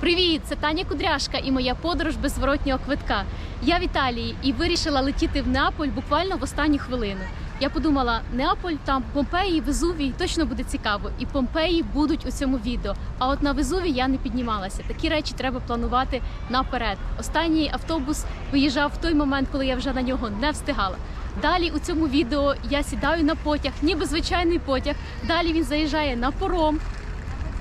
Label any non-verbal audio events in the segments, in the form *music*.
Привіт, це Таня Кудряшка і моя подорож без зворотнього квитка. Я в Італії і вирішила летіти в Неаполь буквально в останню хвилину. Я подумала, Неаполь, там Помпеї, Везувій, точно буде цікаво. І Помпеї будуть у цьому відео. А от на Везувій я не піднімалася. Такі речі треба планувати наперед. Останній автобус виїжджав в той момент, коли я вже на нього не встигала. Далі у цьому відео я сідаю на потяг, ніби звичайний потяг. Далі він заїжджає на пором.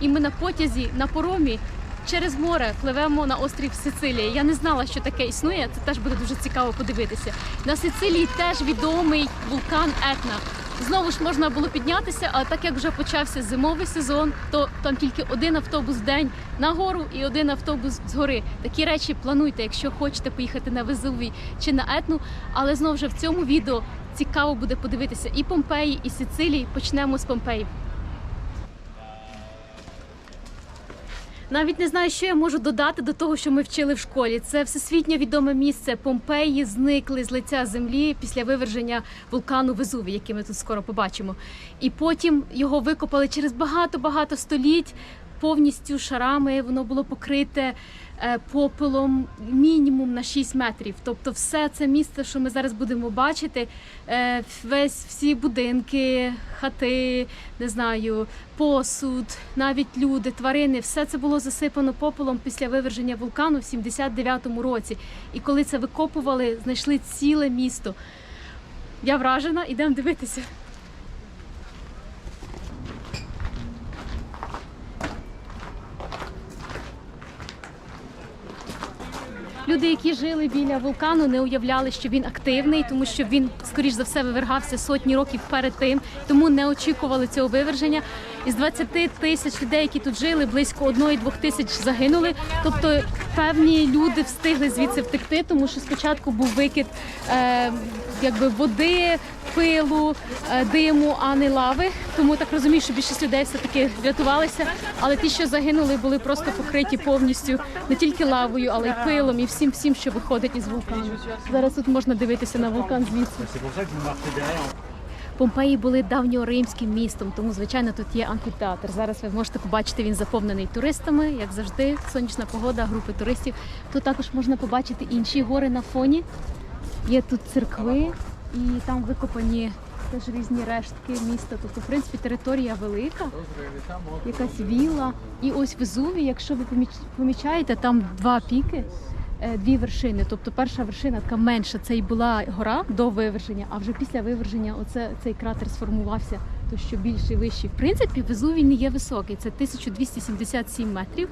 І ми на потязі на поромі через море пливемо на острів Сицилія. Я не знала, що таке існує. Це теж буде дуже цікаво подивитися. На Сицилії теж відомий вулкан Етна. Знову ж можна було піднятися, але так як вже почався зимовий сезон, то там тільки один автобус в день на гору і один автобус з гори. Такі речі плануйте, якщо хочете поїхати на Везувій чи на Етну. Але знову ж в цьому відео цікаво буде подивитися і Помпеї, і Сицилії. Почнемо з Помпеїв. Навіть не знаю, що я можу додати до того, що ми вчили в школі. Це всесвітньо відоме місце. Помпеї зникли з лиця землі після виверження вулкану Везуві, який ми тут скоро побачимо. І потім його викопали через багато-багато століть. Повністю шарами воно було покрите е, попелом мінімум на 6 метрів. Тобто, все це місце, що ми зараз будемо бачити, е, весь всі будинки, хати, не знаю, посуд, навіть люди, тварини, все це було засипано попелом після виверження вулкану в 79-му році. І коли це викопували, знайшли ціле місто. Я вражена, ідемо дивитися. Люди, які жили біля вулкану, не уявляли, що він активний, тому що він, скоріш за все, вивергався сотні років перед тим, тому не очікували цього виверження. Із 20 тисяч людей, які тут жили, близько 1-2 тисяч загинули. Тобто певні люди встигли звідси втекти, тому що спочатку був викид е, якби води, пилу, е, диму, а не лави. Тому так розумію, що більшість людей все таки врятувалися. Але ті, що загинули, були просто покриті повністю не тільки лавою, але й пилом і всім, всім, що виходить із вулкану. Зараз тут можна дивитися на вулкан звідси. Помпеї були давньоримським містом, тому звичайно тут є амфітеатр. Зараз ви можете побачити, він заповнений туристами, як завжди. Сонячна погода, групи туристів. Тут також можна побачити інші гори на фоні. Є тут церкви, і там викопані теж різні рештки міста. Тобто, в принципі, територія велика, якась віла. І ось Везувій, якщо ви помічаєте, там два піки. е, Дві вершини, тобто перша вершина така менша, це і була гора до виверження, а вже після виверження оце, цей кратер сформувався, то що більший вищий. В принципі, Везувій не є високий, це 1277 метрів,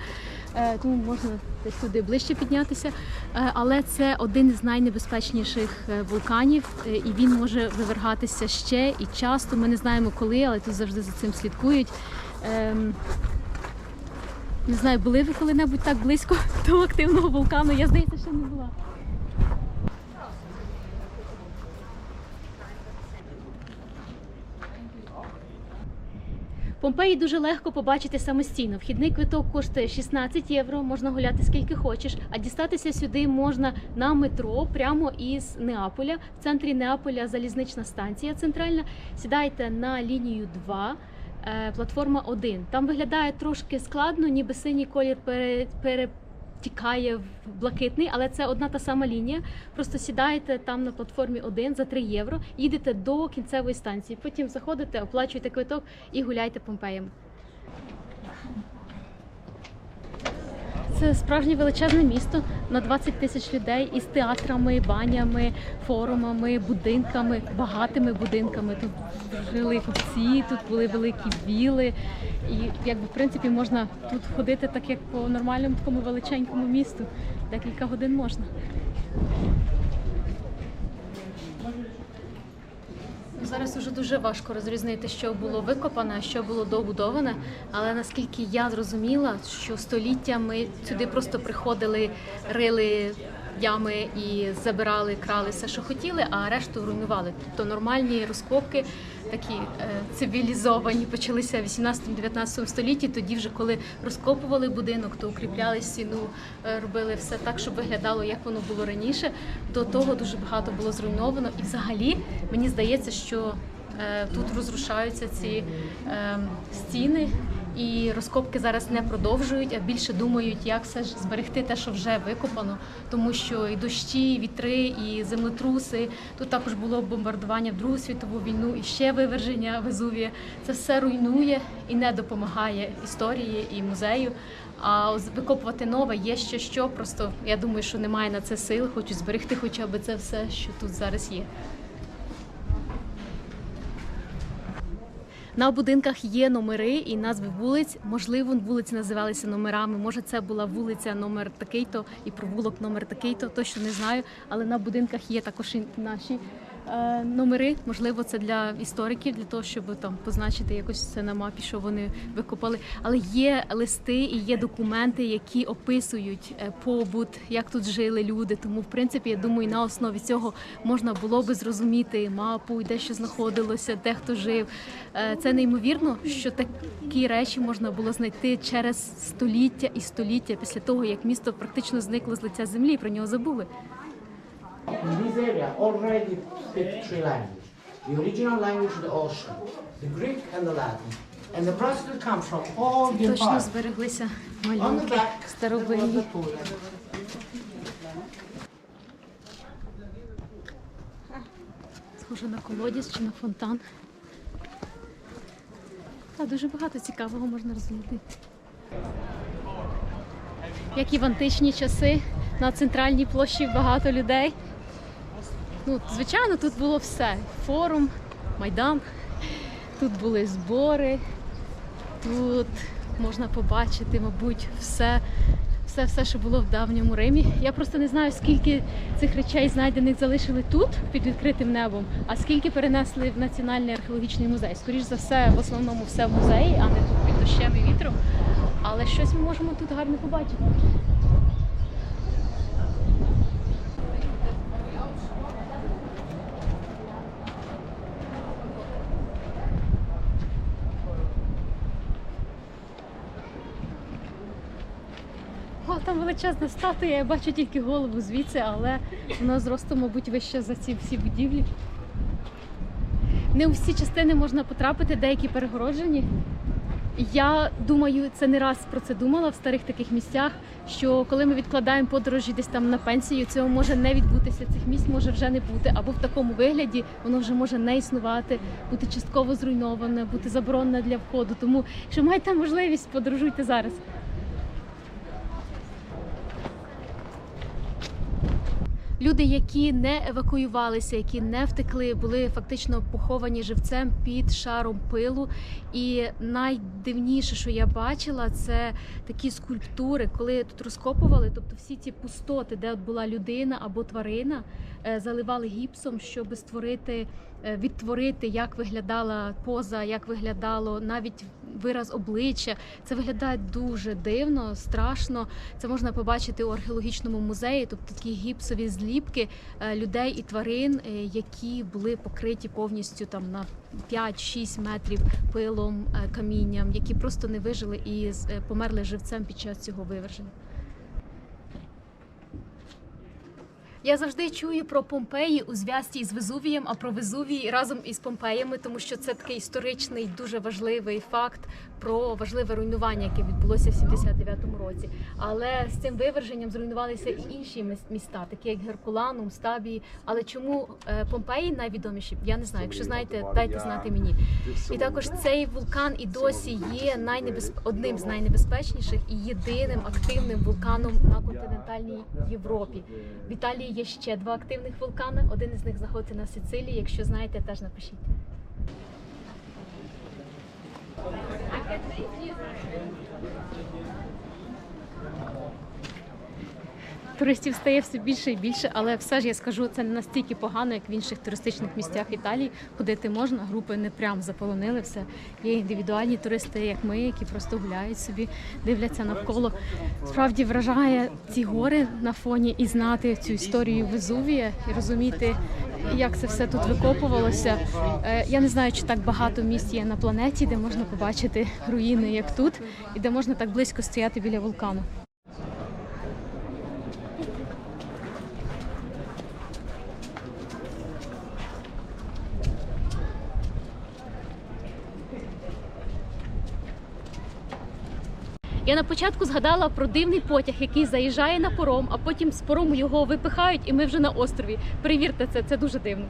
е, тому можна десь туди ближче піднятися. Е, Але це один із найнебезпечніших е, вулканів, і він може вивергатися ще і часто. Ми не знаємо коли, але тут завжди за цим слідкують. Ем, Не знаю, були ви коли-небудь так близько *laughs* до активного вулкану? Я здається, ще не була. Помпеї дуже легко побачити самостійно. Вхідний квиток коштує 16 євро, можна гуляти скільки хочеш, а дістатися сюди можна на метро прямо із Неаполя. В центрі Неаполя залізнична станція центральна. Сідайте на лінію 2. е, Платформа 1. Там виглядає трошки складно, ніби синій колір пере, перетікає в блакитний, але це одна та сама лінія. Просто сідаєте там на платформі 1 за 3 євро, їдете до кінцевої станції. Потім заходите, оплачуєте квиток і гуляйте Помпеями. Це справжнє величезне місто на 20 тисяч людей із театрами, банями, форумами, будинками, багатими будинками. Тут жили купці, тут були великі віли. І якби в принципі можна тут ходити так, як по нормальному такому величенькому місту. Декілька годин можна. Зараз уже дуже важко розрізнити, що було викопане, що було добудоване. Але наскільки я зрозуміла, що століттями сюди просто приходили, рили ями і забирали, крали все, що хотіли, а решту руйнували. Тобто нормальні розкопки, такі е, цивілізовані, почалися в 18-19 столітті. Тоді, вже коли розкопували будинок, то укріпляли стіну, е, робили все так, щоб виглядало, як воно було раніше. До того дуже багато було зруйновано. І взагалі мені здається, що е, тут розрушаються ці е, стіни І розкопки зараз не продовжують, а більше думають, як все ж зберегти те, що вже викопано, тому що і дощі, і вітри, і землетруси. Тут також було бомбардування в Другу світову війну, і ще виверження Везувія. Це все руйнує і не допомагає історії і музею. А викопувати нове є ще що. Просто я думаю, що немає на це сил. Хочу зберегти хоча б це все, що тут зараз є. На будинках є номери і назви вулиць. Можливо, вулиці називалися номерами. Може, це була вулиця номер такий-то і провулок номер такий-то. Точно не знаю. Але на будинках є також і наші номери. Можливо, це для істориків, для того, щоб там позначити якось це на мапі, що вони викопали. Але є листи і є документи, які описують е, побут, як тут жили люди. Тому, в принципі, я думаю, на основі цього можна було би зрозуміти мапу, де що знаходилося, де хто жив. Е, Це неймовірно, що такі речі можна було знайти через століття і століття після того, як місто практично зникло з лиця землі, і про нього забули. Area already speak three languages. The original language, the Ocean, the Greek and the Latin. And the practical comes from all the Точно empires. збереглися On the малюнки back, there was старовинні. Схоже на колодязь чи на фонтан. Та дуже багато цікавого можна розглядати. Як і в античні часи на центральній площі багато людей. Ну, звичайно, тут було все. Форум, майдан, тут були збори, тут можна побачити, мабуть, все, все, все, що було в давньому Римі. Я просто не знаю, скільки цих речей знайдених залишили тут під відкритим небом, а скільки перенесли в Національний археологічний музей. Скоріш за все, в основному все в музеї, а не тут під дощем і вітром. Але щось ми можемо тут гарно побачити. Там величезна статуя, я бачу тільки голову звідси, але вона зросту, мабуть, вище за ці всі будівлі. Не у всі частини можна потрапити, деякі перегороджені. Я думаю, це не раз про це думала в старих таких місцях. Що коли ми відкладаємо подорожі десь там на пенсію, цього може не відбутися. Цих місць може вже не бути, або в такому вигляді воно вже може не існувати, бути частково зруйноване, бути заборонене для входу. Тому, якщо маєте можливість, подорожуйте зараз. Люди, які не евакуювалися, які не втекли, були фактично поховані живцем під шаром пилу. І найдивніше, що я бачила, це такі скульптури, коли тут розкопували, тобто всі ці пустоти, де от була людина або тварина, заливали гіпсом, щоб створити, е, відтворити, як виглядала поза, як виглядало навіть вираз обличчя. Це виглядає дуже дивно, страшно. Це можна побачити у археологічному музеї, тобто такі гіпсові зліпки е, людей і тварин, е, які були покриті повністю там на 5-6 метрів пилом, е, камінням, які просто не вижили і е, померли живцем під час цього виверження. Я завжди чую про Помпеї у зв'язці із Везувієм, а про Везувій разом із Помпеями, тому що це такий історичний, дуже важливий факт про важливе руйнування, яке відбулося в 79-му році. Але з цим виверженням зруйнувалися і інші міс- міста, такі як Геркуланум, Стабії. Але чому е, Помпеї найвідоміші? Я не знаю. Якщо знаєте, дайте знати мені. І також цей вулкан і досі є найнебез... одним з найнебезпечніших і єдиним активним вулканом на континентальній Європі. В Італії є ще два активних вулкани. Один із них знаходиться на Сицилії. Якщо знаєте, теж напишіть. Туристів стає все більше і більше, але все ж я скажу, це не настільки погано, як в інших туристичних місцях Італії. Ходити можна, групи не прям заполонили все. Є індивідуальні туристи, як ми, які просто гуляють собі, дивляться навколо. Справді вражає ці гори на фоні і знати цю історію Везувія і розуміти, як це все тут викопувалося. Е, Я не знаю, чи так багато місць є на планеті, де можна побачити руїни, як тут, і де можна так близько стояти біля вулкану. Я на початку згадала про дивний потяг, який заїжджає на пором, а потім з порому його випихають, і ми вже на острові. Перевірте це, це дуже дивно.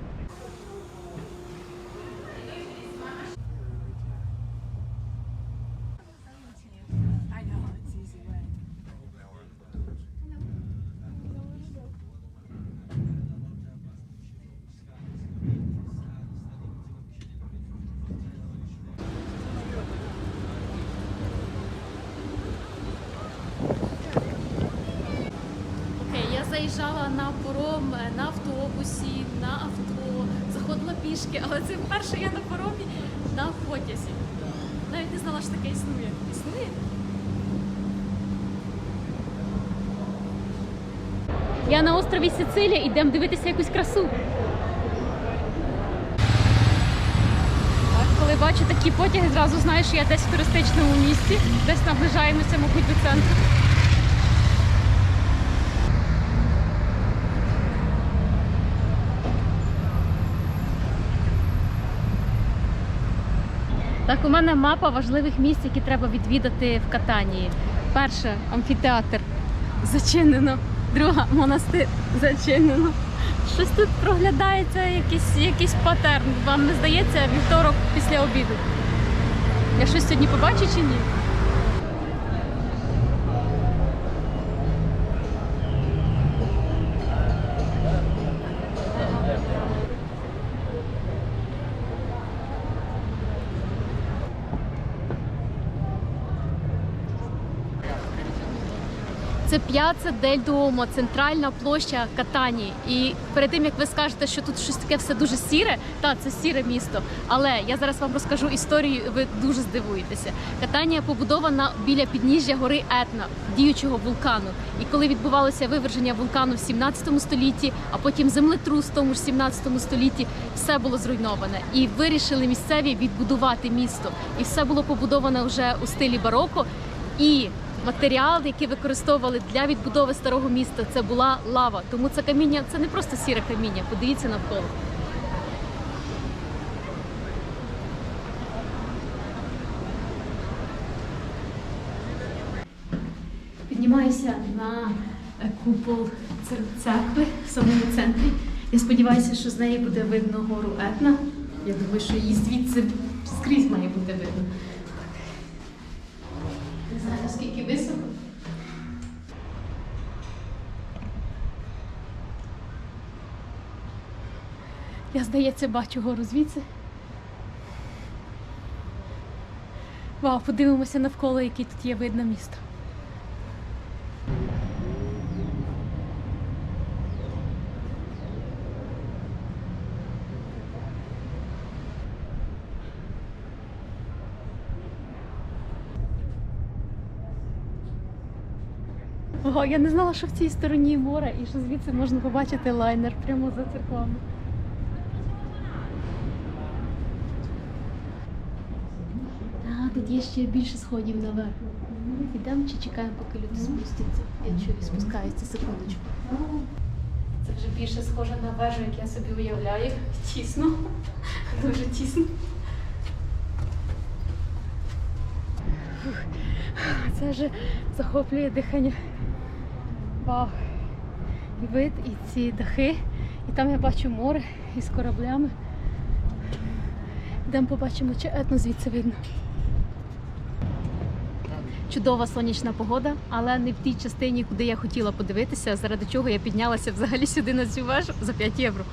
Заїжджала на пором е, на автобусі, на авто, заходила пішки, але це вперше я на поромі на потязі. Навіть не знала, що таке існує. Існує? Я на острові Сицилія, ідемо дивитися якусь красу. Коли бачу такі потяги, зразу знаю, що я десь в туристичному місті, десь наближаємося, мабуть, до центру. Так, у мене мапа важливих місць, які треба відвідати в Катанії. Перше амфітеатр зачинено. Друга монастир зачинено. Щось тут проглядається якийсь, якийсь патерн. Вам не здається вівторок після обіду. Я щось сьогодні побачу чи ні? Це П'яца Дель Дуомо, центральна площа Катанії. І перед тим як ви скажете, що тут щось таке все дуже сіре, та це сіре місто. Але я зараз вам розкажу історію, ви дуже здивуєтеся. Катанія побудована біля підніжжя гори Етна, діючого вулкану. І коли відбувалося виверження вулкану в 17 столітті, а потім землетрус в тому ж 17 столітті, все було зруйноване. І вирішили місцеві відбудувати місто. І все було побудовано вже у стилі бароко. І матеріал, який використовували для відбудови старого міста, це була лава. Тому це каміння це не просто сіре каміння. Подивіться навколо. Піднімаюся на купол церкви в самому центрі. Я сподіваюся, що з неї буде видно гору Етна. Я думаю, що її звідси скрізь має бути видно. Знаю, наскільки високо. Я, здається, бачу гору звідси. Вау, подивимося навколо, який тут є видно місто. Ого, я не знала, що в цій стороні море і що звідси можна побачити лайнер прямо за церквами. А, тут є ще більше сходів наверх. Ідемо чи чекаємо, поки люди спустяться. Я чую, спускаються секундочку. Це вже більше схоже на вежу, як я собі уявляю. Тісно. Дуже тісно. Це вже захоплює дихання. І вид, і ці дахи. І там я бачу море із кораблями. Йдемо побачимо, чи етно звідси видно. Чудова сонячна погода, але не в тій частині, куди я хотіла подивитися, заради чого я піднялася взагалі сюди на цю вежу за 5 євро.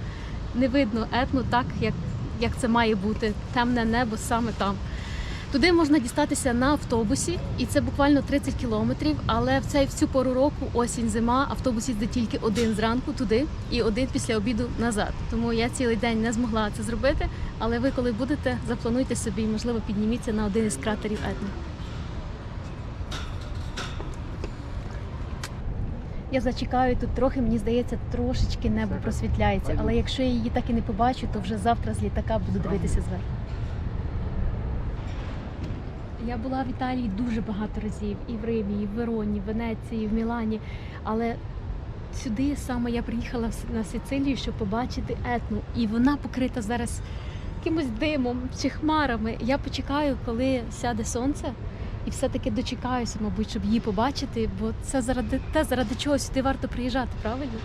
Не видно етну так, як, як це має бути. Темне небо саме там. Туди можна дістатися на автобусі, і це буквально 30 кілометрів. Але в цей в цю пору року, осінь, зима, автобус їздить тільки один зранку туди і один після обіду назад. Тому я цілий день не змогла це зробити. Але ви, коли будете, заплануйте собі, і, можливо, підніміться на один із кратерів Етни. Я зачекаю тут трохи, мені здається, трошечки небо просвітляється. Але якщо я її так і не побачу, то вже завтра з літака буду дивитися зверху. Я була в Італії дуже багато разів і в Римі, і в Вероні, і в Венеції, і в Мілані. Але сюди саме я приїхала на Сицилію, щоб побачити етну. І вона покрита зараз якимось димом чи хмарами. Я почекаю, коли сяде сонце, і все-таки дочекаюся, мабуть, щоб її побачити, бо це заради те, заради чого сюди варто приїжджати, правильно?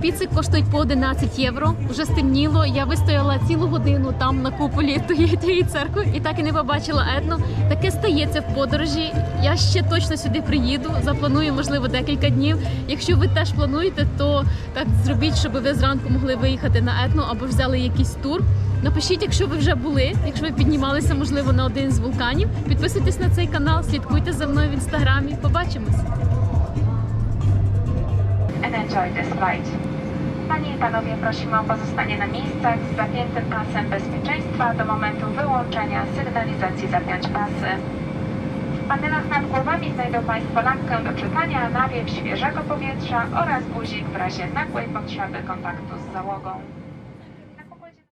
Піци коштують по 11 євро. Вже стемніло. Я вистояла цілу годину там на куполі *laughs* тієї, церкви і так і не побачила етно. Таке стається в подорожі. Я ще точно сюди приїду. Запланую, можливо, декілька днів. Якщо ви теж плануєте, то так зробіть, щоб ви зранку могли виїхати на етно або взяли якийсь тур. Напишіть, якщо ви вже були, якщо ви піднімалися, можливо, на один з вулканів. Підписуйтесь на цей канал, слідкуйте за мною в інстаграмі. Побачимось! and enjoy this flight. Panie i Panowie, prosimy o pozostanie na miejscach z zapiętym pasem bezpieczeństwa do momentu wyłączenia sygnalizacji zapiąć pasy. W panelach nad głowami znajdą Państwo lampkę do czytania, nawiew świeżego powietrza oraz guzik w razie nagłej potrzeby kontaktu z załogą.